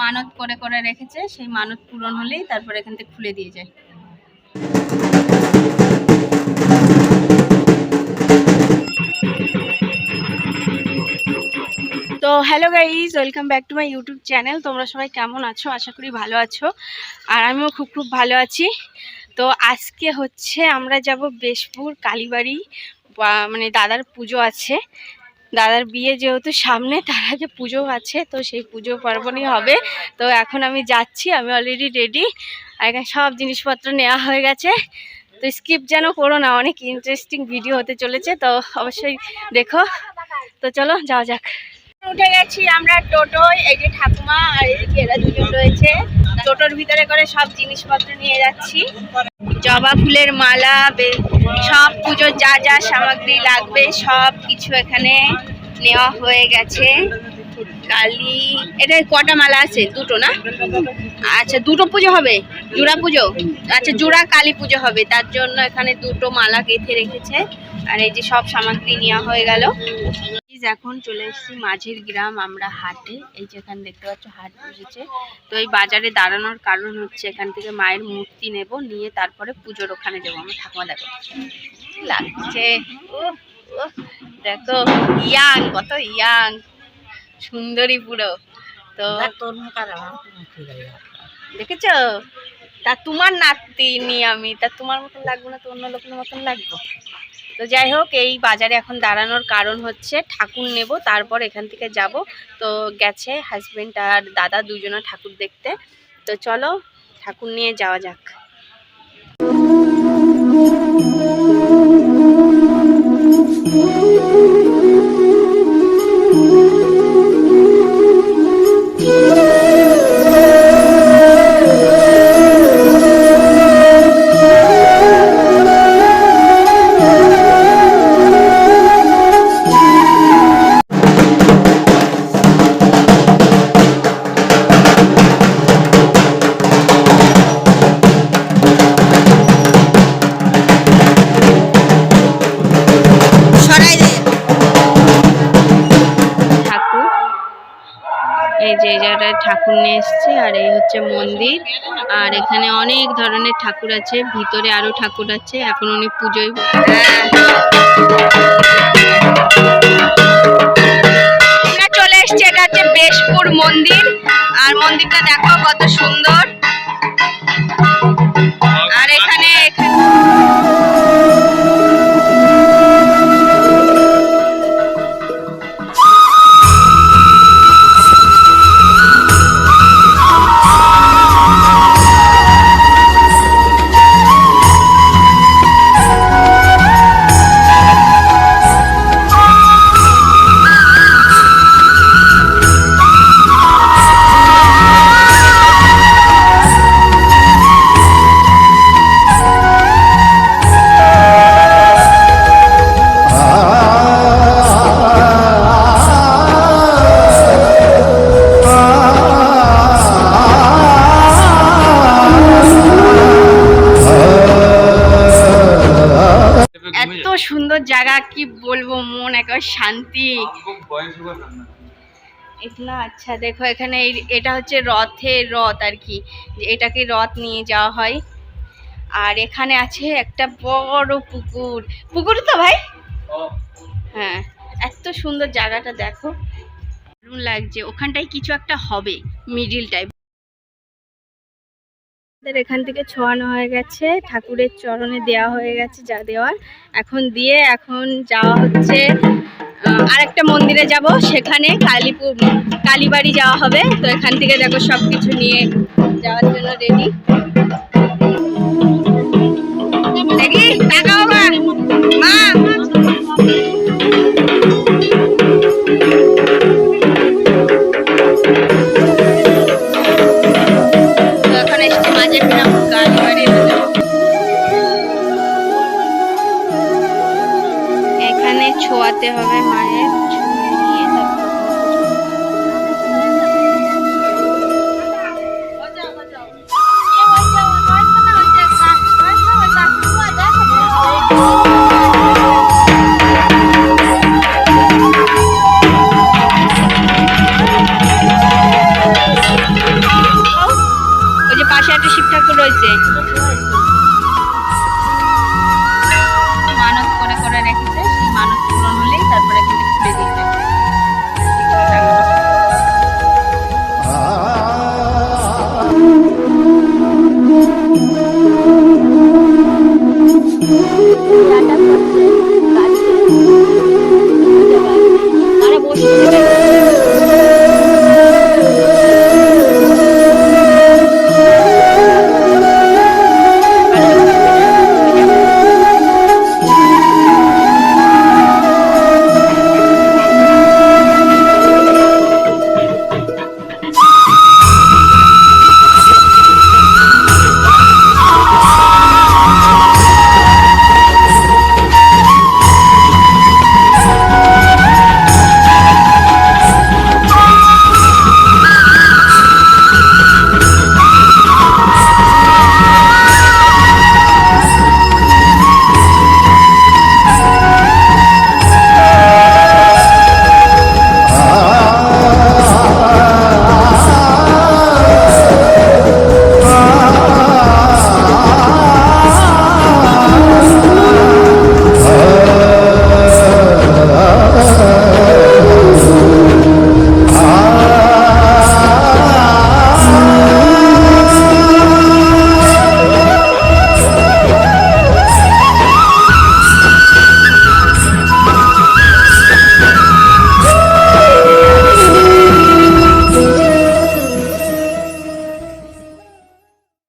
মানত করে করে রেখেছে, সেই মানত পূরণ হলেই তারপর এখান থেকে খুলে দিয়ে যায়। তো hello guys welcome back to my YouTube channel. তোমরা সবাই কেমন আছো? আশা করি ভালো আছো। আর আমিও খুব খুব ভালো আছি। তো আজকে হচ্ছে আমরা যাব বেশপুর কালীবাড়ি মানে দাদার পুজো আছে। দাদার বিয়ে যেহেতু সামনে, তার আগে পুজো আছে, তো সেই পুজো পার্বণই হবে। তো এখন আমি যাচ্ছি, আমি অলরেডি রেডি এখানে সব জিনিসপত্র নেওয়া হয়ে গেছে। তো স্কিপ যেন করো না, অনেক ইন্টারেস্টিং ভিডিও হতে চলেছে, তো অবশ্যই দেখো। তো চলো, যাওয়া যাক। উঠে গেছি আমরা টোটোয়, এই যে ঠাকুমা আর এদিকে এরা দুজন রয়েছে। টোটোর ভিতরে করে সব জিনিসপত্র নিয়ে যাচ্ছি। জবা ফুলের মালা সব পুজোর যা যা সামগ্রী লাগবে সব কিছু এখানে নেওয়া হয়ে গেছে। কালি, এটা কটা মালা আছে? দুটো না? আচ্ছা দুটো পুজো হবে? জোড়া পুজো? আচ্ছা জোড়া কালী পুজো হবে, তার জন্য এখানে দুটো মালা গেঁথে রেখেছে। আর এই যে সব সামগ্রী নেওয়া হয়ে গেল। Guys, এখন চলে এসেছি মাঝের গ্রাম আমরা হাটে। এই যে এখানে দেখতে পাচ্ছ হাট বসেছে। তো এই বাজারে দাঁড়ানোর কারণ হচ্ছে এখান থেকে মায়ের মূর্তি নেব নিয়ে তারপরে পুজোর ওখানে যাব আমার ঠাকুমা দেখো। লাগছে? দেখো ইয়াং কত ইয়াং সুন্দরী পুরো। তো দেখেছ? তা তোমার নাতনি আমি তা তোমার মতন লাগবো না তো অন্য লোকের মতন লাগবো? তো যাই হোক, এই বাজারে এখন দাঁড়ানোর কারণ হচ্ছে ঠাকুর নেব, তারপর এখান থেকে যাব। তো গেছে হাজব্যান্ড আর দাদা দুজনে ঠাকুর দেখতে। তো চলো, ঠাকুর নিয়ে যাওয়া যাক। সরাই এই যে জায়গাটায় ঠাকুর নিয়ে এসছে, আর এই হচ্ছে মন্দির। আর এখানে অনেক ধরনের ঠাকুর আছে, ভিতরে আরও ঠাকুর আছে, এখন উনি পুজোয় সুন্দর জায়গা কি বলব মন একবার শান্তি। ইতনা আচ্ছা দেখো এখানে এটা হচ্ছে রথের রথ আর কি। এটাকে রথ নিয়ে যাওয়া হয়। আর এখানে আছে একটা বড় পুকুর। পুকুর তো ভাই? হ্যাঁ এত সুন্দর জায়গাটা দেখো। দারুণ লাগছে। ওখানটায় কিছু একটা হবে মিডিল টাইপ আমাদের এখান থেকে ছোঁয়ানো হয়ে গেছে, ঠাকুরের চরণে দেওয়া হয়ে গেছে যা দেওয়ার। এখন দিয়ে এখন যাওয়া হচ্ছে আরেকটা মন্দিরে যাব, সেখানে কালীপুর কালীবাড়ি যাওয়া হবে। তো এখান থেকে দেখো সব কিছু নিয়ে যাওয়ার জন্য রেডি হয়েছে